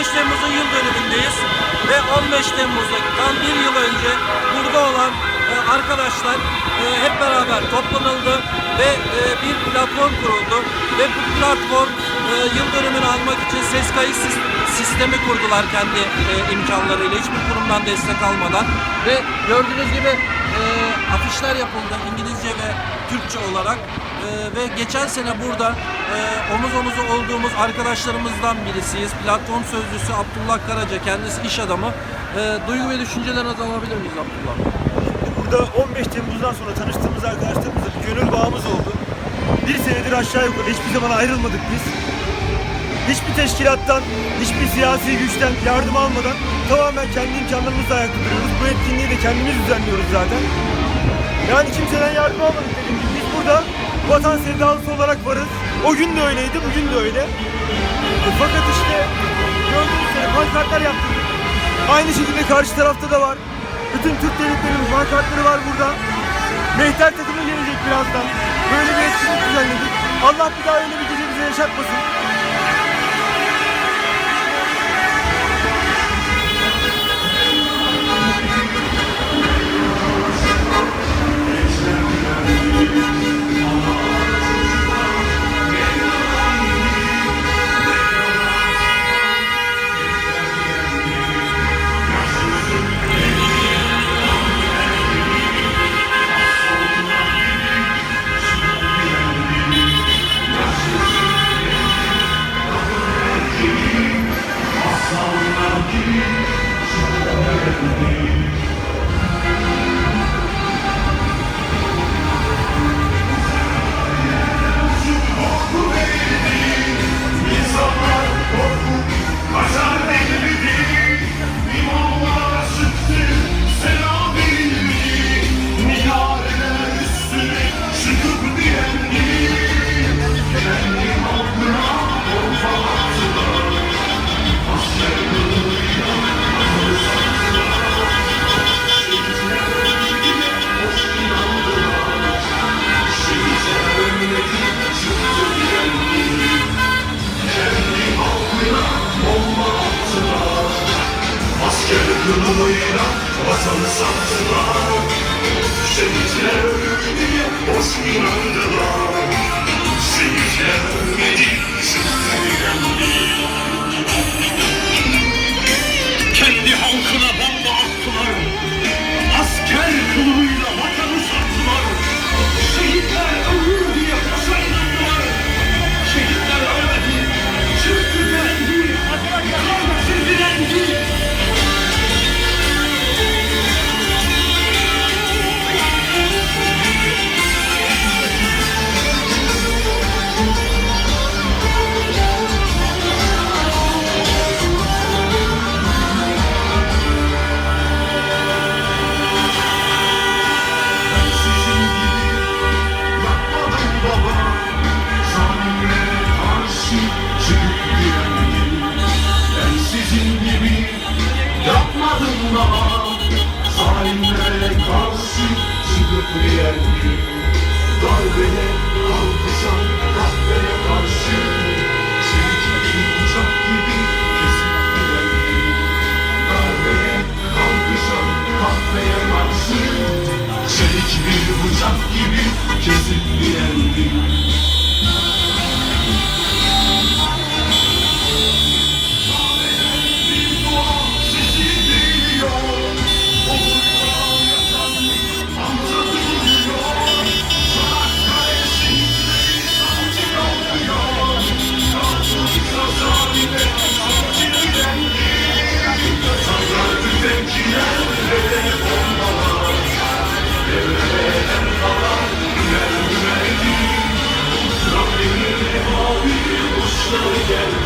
15 Temmuz'un yıl dönümündeyiz ve 15 Temmuz'da tam bir yıl önce burada olan e, arkadaşlar e, hep beraber toplanıldı ve e, bir platform kuruldu ve bu platform e, yıl dönümünü almak için ses kayıt sis- sistemi kurdular kendi e, imkanlarıyla. Hiçbir kurumdan destek almadan ve gördüğünüz gibi e, afişler yapıldı İngilizce ve Türkçe olarak E, ve geçen sene burada e, omuz omuza olduğumuz arkadaşlarımızdan birisiyiz. Platform sözcüsü Abdullah Karaca kendisi iş adamı. E, duygu ve düşüncelerinizi alabilir miyiz Abdullah? Burada 15 Temmuz'dan sonra tanıştığımız arkadaşlarımızla bir gönül bağımız oldu. Bir senedir aşağı yukarı hiçbir zaman ayrılmadık biz. Hiçbir teşkilattan, hiçbir siyasi güçten yardım almadan tamamen kendi imkanlarımızla ayakta duruyoruz. Bu etkinliği de kendimiz düzenliyoruz zaten. Yani kimseden yardım almadık dediğim gibi. Biz burada vatan sevdalısı olarak varız. O gün de öyleydi, bugün de öyle. Fakat işte gördüğünüz gibi pankartlar yaptırdık. Aynı şekilde karşı tarafta da var. Bütün Türk devletlerinin pankartları var burada. Mehter takımı gelecek birazdan. Böyle bir etkinlik düzenledik. Allah bir daha öyle bir gece bize yaşatmasın. Królujera, watan sattılar Şehitler diye Osmanlılar Şehitler diye kutlayan gün Darbene kalkışan kahveye karşı bir bıçak gibi kesip giden gün Darbene kalkışan kahveye karşı Çelik bir bıçak gibi kesip giden gün Revolution.